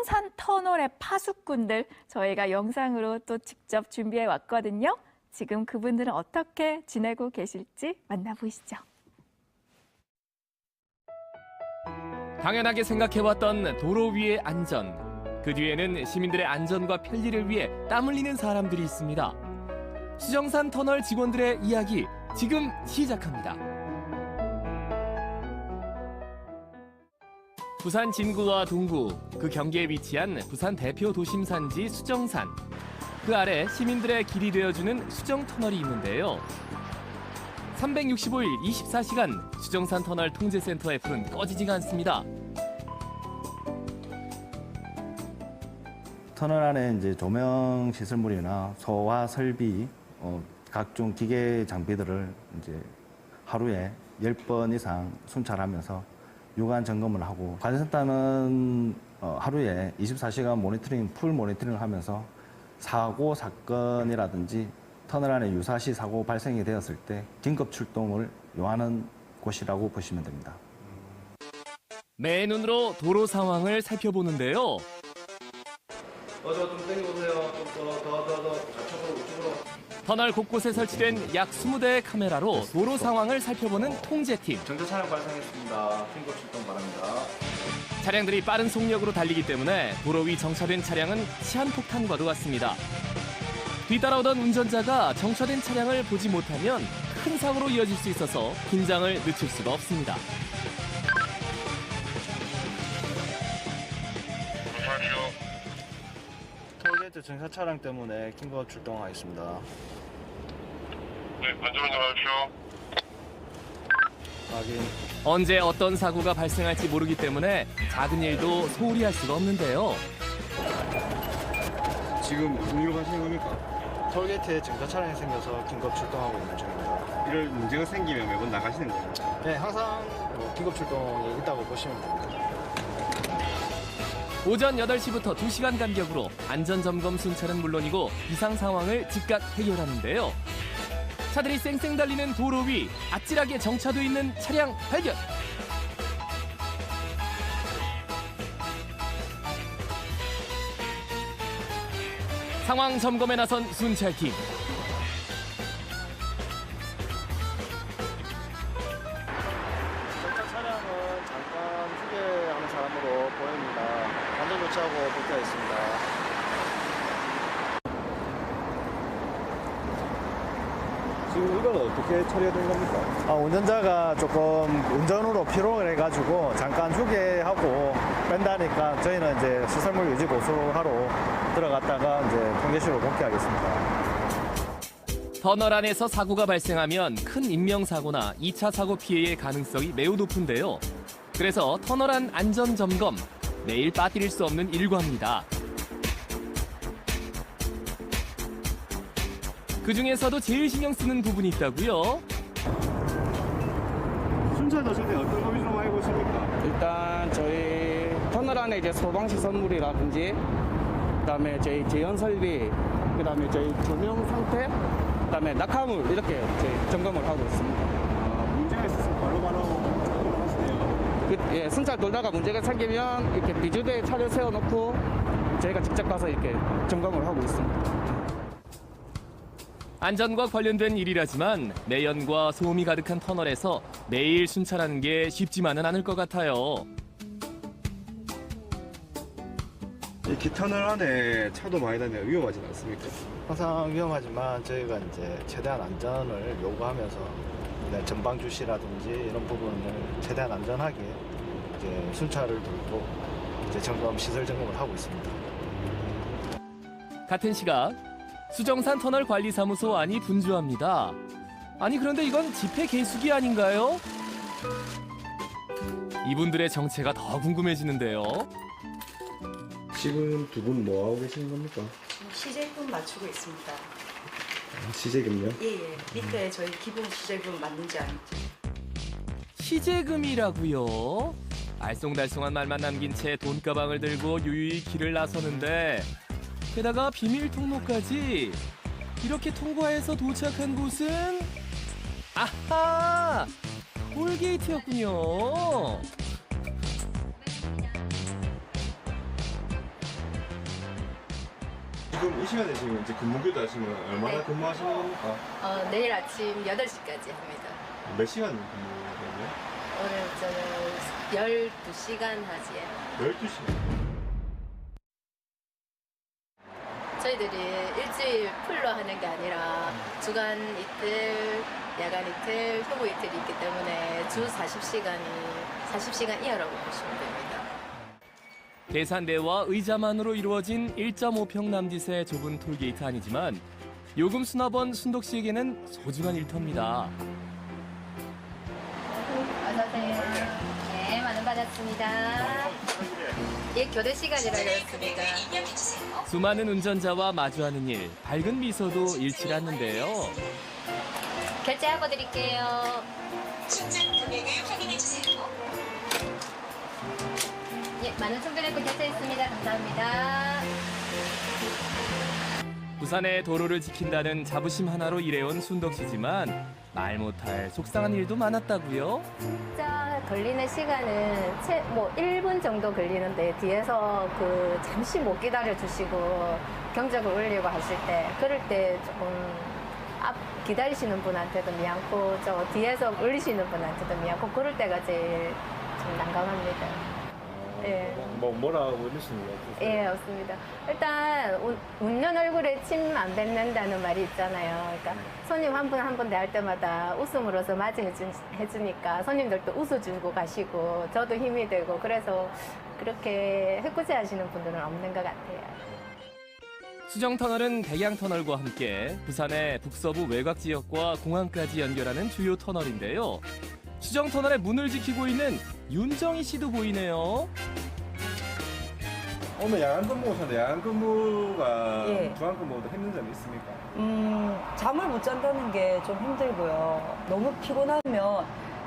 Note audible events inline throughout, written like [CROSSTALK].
수정산 터널의 파수꾼들 저희가 영상으로 또 직접 준비해 왔거든요. 지금 그분들은 어떻게 지내고 계실지 만나보시죠. 당연하게 생각해왔던 도로 위의 안전. 그 뒤에는 시민들의 안전과 편리를 위해 땀 흘리는 사람들이 있습니다. 수정산 터널 직원들의 이야기 지금 시작합니다. 부산 진구와 동구, 그 경계에 위치한 부산 대표 도심 산지 수정산. 그 아래 시민들의 길이 되어주는 수정 터널이 있는데요. 365일 24시간 수정산 터널 통제센터의 불은 꺼지지가 않습니다. 터널 안에 이제 조명 시설물이나 소화 설비, 어, 각종 기계 장비들을 이제 하루에 10번 이상 순찰하면서 유관 점검을 하고 관센터는 어, 하루에 24시간 모니터링, 풀 모니터링을 하면서 사고 사건이라든지 터널 안에 유사시 사고 발생이 되었을 때 긴급 출동을 요하는 곳이라고 보시면 됩니다. 매 눈으로 도로 상황을 살펴보는데요. 어저 좀 당겨보세요. 좀더더더더 좌측으로 우측으로. 터널 곳곳에 설치된 약 20대의 카메라로 도로 상황을 살펴보는 통제팀. 정차 차량 발생했습니다. 긴급 출동 바랍니다. 차량들이 빠른 속력으로 달리기 때문에 도로 위 정차된 차량은 시한폭탄과도 같습니다. 뒤따라오던 운전자가 정차된 차량을 보지 못하면 큰 사고로 이어질 수 있어서 긴장을 늦출 수가 없습니다. 톨게이트 정차 차량 때문에 긴급 출동하겠습니다. 네, 안전운전 하십시오. 확인. 언제 어떤 사고가 발생할지 모르기 때문에 작은 일도 소홀히 할 수가 없는데요. 지금 무슨 일로 가시는 겁니까? 톨게이트에 정차 차량이 생겨서 긴급 출동하고 있는 중입니다. 이럴 문제가 생기면 매번 나가시는 거예요? 네, 항상 뭐 긴급 출동이 있다고 보시면 됩니다. 오전 8시부터 2시간 간격으로 안전점검 순찰은 물론이고 이상 상황을 즉각 해결하는데요. 차들이 쌩쌩 달리는 도로 위 아찔하게 정차돼 있는 차량 발견. 상황 점검에 나선 순찰팀. 정차 차량은 잠깐 휴게하는 사람으로 보입니다. 완전 교체하고 복귀하겠습니다. 지금 이건 어떻게 처리가 된 겁니까? 아, 운전자가 조금 운전으로 피로를 해가지고 잠깐 휴게 하고 뺀다니까 저희는 이제 시설물 유지 보수하러 들어갔다가 이제 통제실로 복귀하겠습니다. 터널 안에서 사고가 발생하면 큰 인명사고나 2차 사고 피해의 가능성이 매우 높은데요. 그래서 터널 안 안전 점검 매일 빠뜨릴 수 없는 일과입니다. 그 중에서도 제일 신경 쓰는 부분이 있다고요. 순찰 도실 때 어떤 범위 좀 알고 있습니까? 일단 저희 터널 안에 이제 소방시설물이라든지 그다음에 저희 제연 설비 그다음에 저희 조명 상태 그다음에 낙하물 이렇게 저희 점검을 하고 있습니다. 아, 문제가 있어서 바로바로 점검을 하시네요. 그, 예, 순찰 돌다가 문제가 생기면 이렇게 비주대 차를 세워놓고 저희가 직접 가서 이렇게 점검을 하고 있습니다. 안전과 관련된 일이라지만 매연과 소음이 가득한 터널에서 매일 순찰하는 게 쉽지만은 않을 것 같아요. 이 기터널 안에 차도 많이 다니면 위험하진 않습니까? 항상 위험하지만 저희가 이제 최대한 안전을 요구하면서 네, 전방 주시라든지 이런 부분을 최대한 안전하게 이제 순찰을 돌고 이제 점검 시설 점검을 하고 있습니다. 같은 시각 수정산 터널 관리사무소 안이 분주합니다. 아니 그런데 이건 집회 개수기 아닌가요? 이분들의 정체가 더 궁금해지는데요. 지금 두 분 뭐 하고 계시는 겁니까? 시제금 맞추고 있습니다. 시제금요? 예예. 밑에 저희 기본 시제금 맞는지 아닌지. 시제금이라고요? 알쏭달쏭한 말만 남긴 채 돈가방을 들고 유유히 길을 나서는데 게다가 비밀 통로까지 이렇게 통과해서 도착한 곳은 아하 톨게이트였군요. 지금 이 시간에 지금 이제 근무교대 하시면 얼마나 네. 근무하시는 겁니까? 어, 내일 아침 8시까지 합니다. 몇 시간 근무거든요? 오늘 저는 12시간 하지요. 12시간. 저희들이 일주일 풀로 하는 게 아니라 주간 이틀, 야간 이틀, 휴무 이틀이 있기 때문에 주 40시간이 40시간 이하라고 보시면 됩니다. 계산대와 의자만으로 이루어진 1.5평 남짓의 좁은 톨게이트 아니지만 요금 수납원 순덕 씨에게는 소중한 일터입니다. 어서오세요. 네, 만원 받았습니다. 예, 교대 시간이라 그렇습니다. 수많은 운전자와 마주하는 일, 밝은 미소도 잃지 않는데요. 결제하고 드릴게요. 예, 만원 충전했고 결제했습니다. 감사합니다. 부산의 도로를 지킨다는 자부심 하나로 일해온 순덕 씨지만 말 못할 속상한 일도 많았다고요. 진짜 걸리는 시간은 채, 뭐 1분 정도 걸리는데 뒤에서 그 잠시 못 기다려 주시고 경적을 울리고 하실 때 그럴 때 조금 앞 기다리시는 분한테도 미안고 저 뒤에서 울리시는 분한테도 미안고 그럴 때가 제일 좀 난감합니다. 예. 뭐 뭐라고 이러시는 거 없으세요? 예, 없습니다. 일단 운- 웃는 얼굴에 침 안 뱉는다는 말이 있잖아요. 그러니까 손님 한 분 한 분 대할 때마다 웃음으로써 맞이해 주- 해주니까 손님들도 웃어주고 가시고 저도 힘이 되고 그래서 그렇게 해코지 하시는 분들은 없는 것 같아요. 수정 터널은 백양 터널과 함께 부산의 북서부 외곽 지역과 공항까지 연결하는 주요 터널인데요. 수정 터널의 문을 지키고 있는 윤정희 씨도 보이네요. 오늘 야간 근무 오셨는데 야간 근무가 예. 주간 근무보다 힘든 점이 있습니까? 음, 잠을 못 잔다는 게 좀 힘들고요. 너무 피곤하면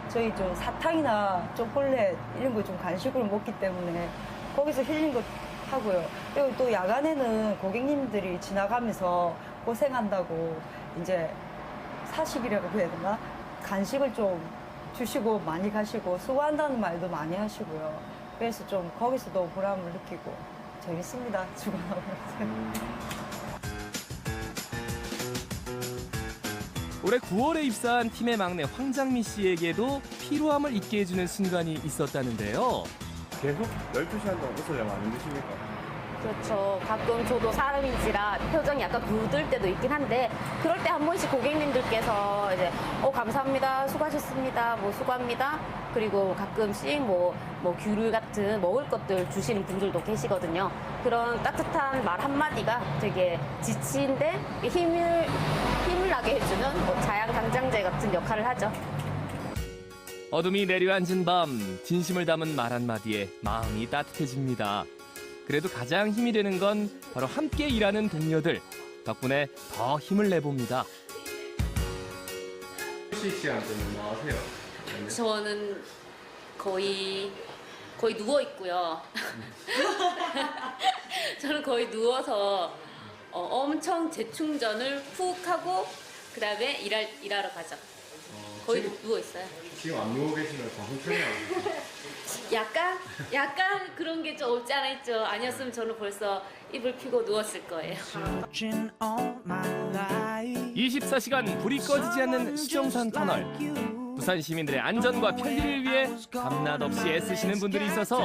저희 좀 사탕이나 초콜릿 이런 거 좀 간식으로 먹기 때문에 거기서 힐링도 하고요. 그리고 또 야간에는 고객님들이 지나가면서 고생한다고 이제 사식이라고 해야 되나? 간식을 좀 주시고 많이 가시고 수고한다는 말도 많이 하시고요. 그래서 좀 거기서도 보람을 느끼고 재밌습니다. 주간하고. 올해 9월에 입사한 팀의 막내 황장미 씨에게도 피로함을 잊게 해주는 순간이 있었다는데요. 계속 12시간 동안 웃으려면 안 힘드십니까? 그렇죠. 가끔 저도 사람인지라 표정이 약간 굳을 때도 있긴 한데 그럴 때 한 번씩 고객님들께서 이제 어 감사합니다, 수고하셨습니다, 뭐 수고합니다. 그리고 가끔씩 뭐, 뭐 귤 같은 먹을 것들 주시는 분들도 계시거든요. 그런 따뜻한 말 한마디가 되게 지치인데 힘을, 힘을 나게 해주는 뭐 자양 강장제 같은 역할을 하죠. 어둠이 내려앉은 밤 진심을 담은 말 한마디에 마음이 따뜻해집니다. 그래도 가장 힘이 되는 건 바로 함께 일하는 동료들 덕분에 더 힘을 내봅니다. 휴식 시간 때는 뭐 하세요? 저는 거의 거의 누워 있고요. [LAUGHS] 저는 거의 누워서 어, 엄청 재충전을 훅 하고 그다음에 일할 일하러 가죠. 거의 지금- 누워 있어요. 지금 안 누워 계시면 정신 차리고 약간 약간 그런 게 좀 없지 않아 있죠. 아니었으면 저는 벌써 이불 피고 누웠을 거예요. 24시간 불이 꺼지지 않는 수정산 터널. 부산 시민들의 안전과 편리를 위해 밤낮 없이 애쓰시는 분들이 있어서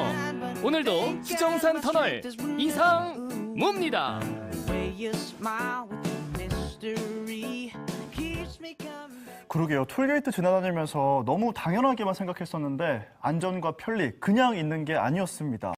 오늘도 수정산 터널 이상무입니다. 그러게요. 톨게이트 지나다니면서 너무 당연하게만 생각했었는데 안전과 편리 그냥 있는 게 아니었습니다.